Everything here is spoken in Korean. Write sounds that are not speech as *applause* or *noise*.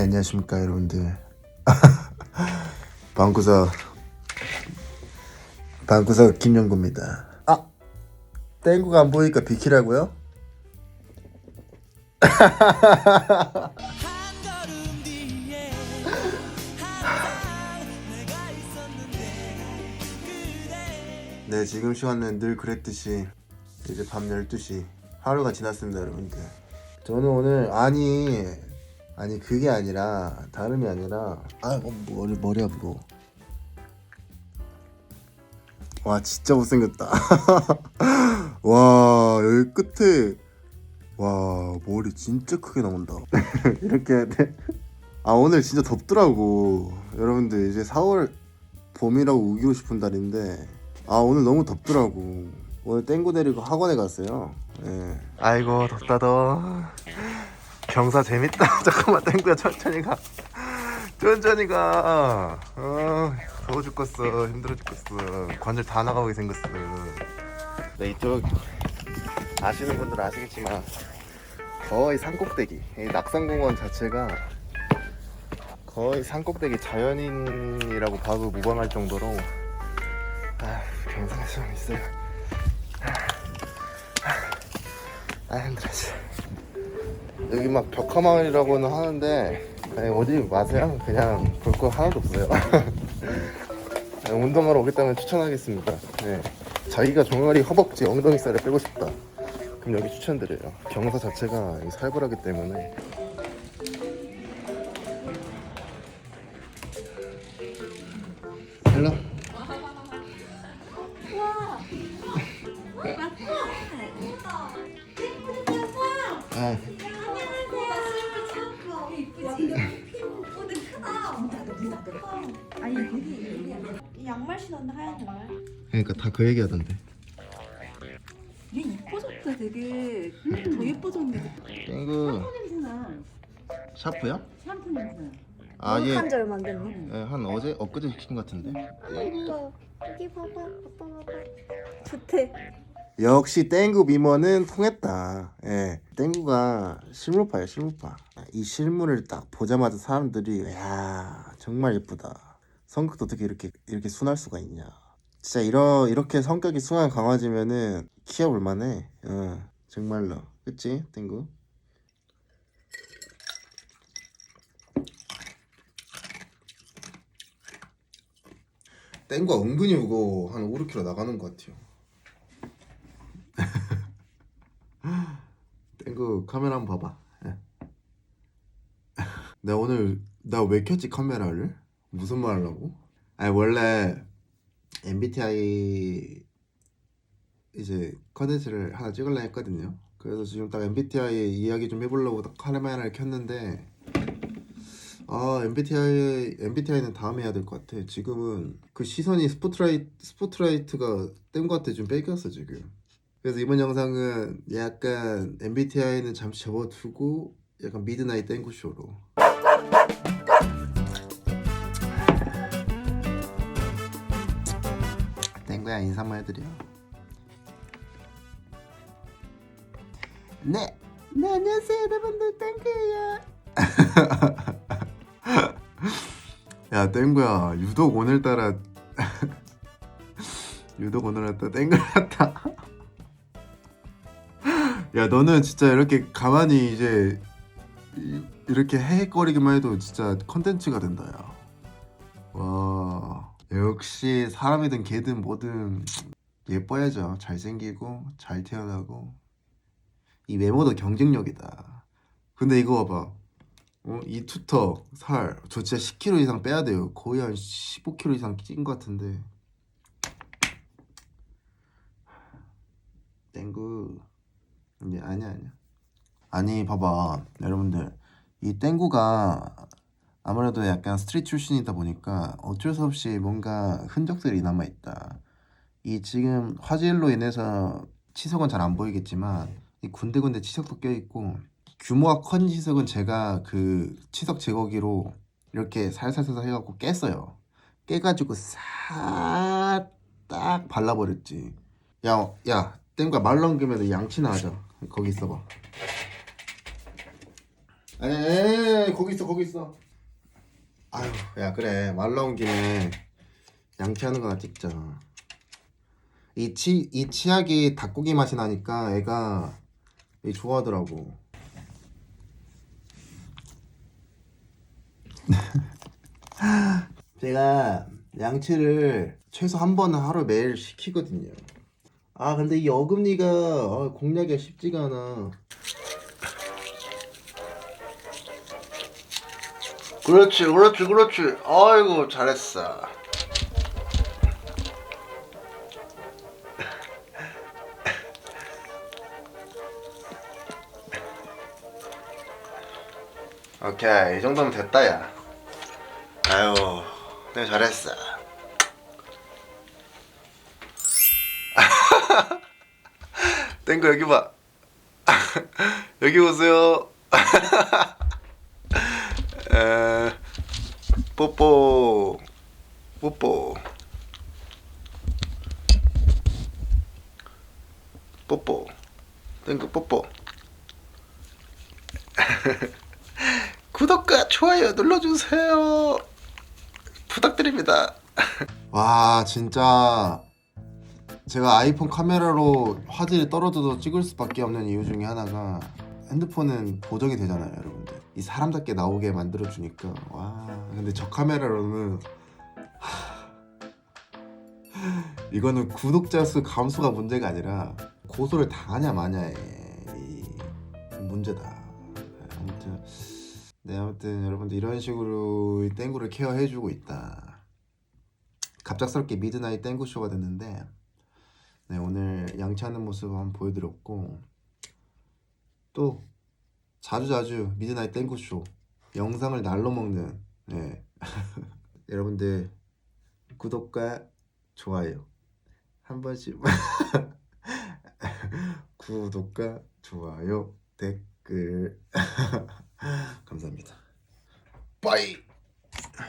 안녕하십니까 여러분들. *laughs* 방구석. 방구석 김영구입니다. 아 땡구가 안 보이니까 비키라고요? *laughs* 네 지금 시간은 늘 그랬듯이 이제 밤 12시. 하루가 지났습니다 여러분들. 저는 오늘 아니 아니 그게 아니라 다름이 아니라 아 어, 머리 머리가 무거워 와 진짜 못생겼다. *laughs* 와 여기 끝에 와 머리 진짜 크게 나온다. *laughs* 이렇게 해야 돼? 아 오늘 진짜 덥더라고. 여러분들 이제 4월 봄이라고 우기고 싶은 달인데 아 오늘 너무 덥더라고. 오늘 땡구 데리고 학원에 갔어요. 예. 아이고 덥다 더 경사 재밌다. *laughs* 잠깐만 땡구야 천천히 가. 천천히 가. 어, 더워 죽겠어. 힘들어 죽겠어. 관절 다 나가게 생겼어. 네 이쪽 아시는 분들 은 아시겠지만 거의 산꼭대기. 이 낙산공원 자체가 거의 산꼭대기 자연인이라고 봐도 무방할 정도로 아좀 있어요. 아 힘들어 진짜. 여기 막 벽화마을이라고는 하는데 아니, 어디 마세요? 그냥 볼 거 하나도 없어요. *laughs* 운동하러 오겠다면 추천하겠습니다. 네. 자기가 종아리 허벅지 엉덩이 살을 빼고 싶다. 그럼 여기 추천드려요. 경사 자체가 살벌하기 때문에 양말 신었는데 하얀 양말 그러니까 다 그 얘기하던데 얘 이뻐졌다 되게 더 예뻐졌네 땡구 냄새나 샤프야? 샴푸 냄새나 아얘 안 됐네. 예, 한 어제 엊그제 시킨 것 같은데 이뻐. 여기 봐봐. 아빠 봐봐. 좋대. 역시 땡구 미모는 통했다 예 땡구가 실물파야 실물파 이 실물을 딱 보자마자 사람들이 야 정말 예쁘다 성격도 어떻게 이렇게 이렇게 순할 수가 있냐. 진짜 이러 이렇게 성격이 순한 강아지면은 키워볼 만해. 어 정말로. 그치 땡구? 땡구가 은근히 무거워 한 5, 6kg 나가는 것 같아요. *laughs* 땡구 카메라 한번 봐봐. 예. *laughs* 내가 오늘 나 왜 켰지 카메라를? 무슨 말 하려고? 아니 원래 MBTI 이제 컨텐츠를 하나 찍으려 했거든요. 그래서 지금 딱 MBTI 이야기 좀 해보려고 딱 카메라를 켰는데 아 MBTI MBTI는 다음에 해야 될 것 같아. 지금은 그 시선이 스포트라이트 스포트라이트가 땡구한테 좀 뺏겼어 지금. 그래서 이번 영상은 약간 MBTI는 잠시 접어두고 약간 미드나잇 땡구쇼로 땡구야 인사 한번 해드려. 네, 네 안녕하세요 여러분들. 땡구예요. *laughs* 야 땡구야. 유독 오늘따라 *laughs* 유독 오늘따라 땡구 같다. *laughs* 야 너는 진짜 이렇게 가만히 이제 이- 이렇게 헤헤거리기만 해도 진짜 컨텐츠가 된다 야. 와 역시 사람이든 개든 뭐든 예뻐야죠. 잘생기고 잘 태어나고. 이 외모도 경쟁력이다. 근데 이거 봐봐. 어? 이 투턱 살 저 진짜 10kg 이상 빼야 돼요. 거의 한 15kg 이상 찐 것 같은데. 땡구. 아니 아니야 아니야. 아니 봐봐. 여러분들. 이 땡구가 아무래도 약간 스트릿 출신이다 보니까 어쩔 수 없이 뭔가 흔적들이 남아있다 이 지금 화질로 인해서 치석은 잘 안 보이겠지만 이 군데군데 치석도 껴있고 규모가 큰 치석은 제가 그 치석 제거기로 이렇게 살살살살 해갖고 깼어요 깨가지고 싹 딱 발라버렸지 야, 야, 땡과 말 넘기면 양치나 하자. 거기 있어봐. 아니, 거기 있어, 거기 있어. 아유, 야, 그래. 말 나온 김에 양치하는 거나 찍자. 이 치, 이 치약이 닭고기 맛이 나니까 애가 이 좋아하더라고. *laughs* 제가 양치를 최소 한 번은 하루 매일 시키거든요. 아, 근데 이 어금니가 아, 공략이 쉽지가 않아. 그렇지, 그렇지, 그렇지. 아이고, 잘했어. 오케이, 이 정도면 됐다, 야. 아유, 내가 잘했어. *laughs* 땡거 여기 봐. *laughs* 여기 보세요. *laughs* 에, 뽀뽀, 뽀뽀, 뽀뽀, 땡거 뽀뽀. *laughs* 구독과 좋아요 눌러주세요. 부탁드립니다. *laughs* 와 진짜 제가 아이폰 카메라로 화질이 떨어져도 찍을 수밖에 없는 이유 중에 하나가 핸드폰은 보정이 되잖아요, 여러분들. 이 사람답게 나오게 만들어 주니까 와 근데 저 카메라로는 하, 이거는 구독자 수 감소가 문제가 아니라 고소를 당하냐 마냐의 이 문제다. 아무튼 네 아무튼 여러분들 이런 식으로 이 땡구를 케어해주고 있다. 갑작스럽게 미드나잇 땡구 쇼가 됐는데 네 오늘 양치하는 모습 한번 보여드렸고 또 자주 자주 미드나잇 땡구 쇼 영상을 날로 먹는 네 *laughs* 여러분들 구독과 좋아요 한 번씩 *laughs* 구독과 좋아요 댓글 *laughs* 감사합니다. 빠이.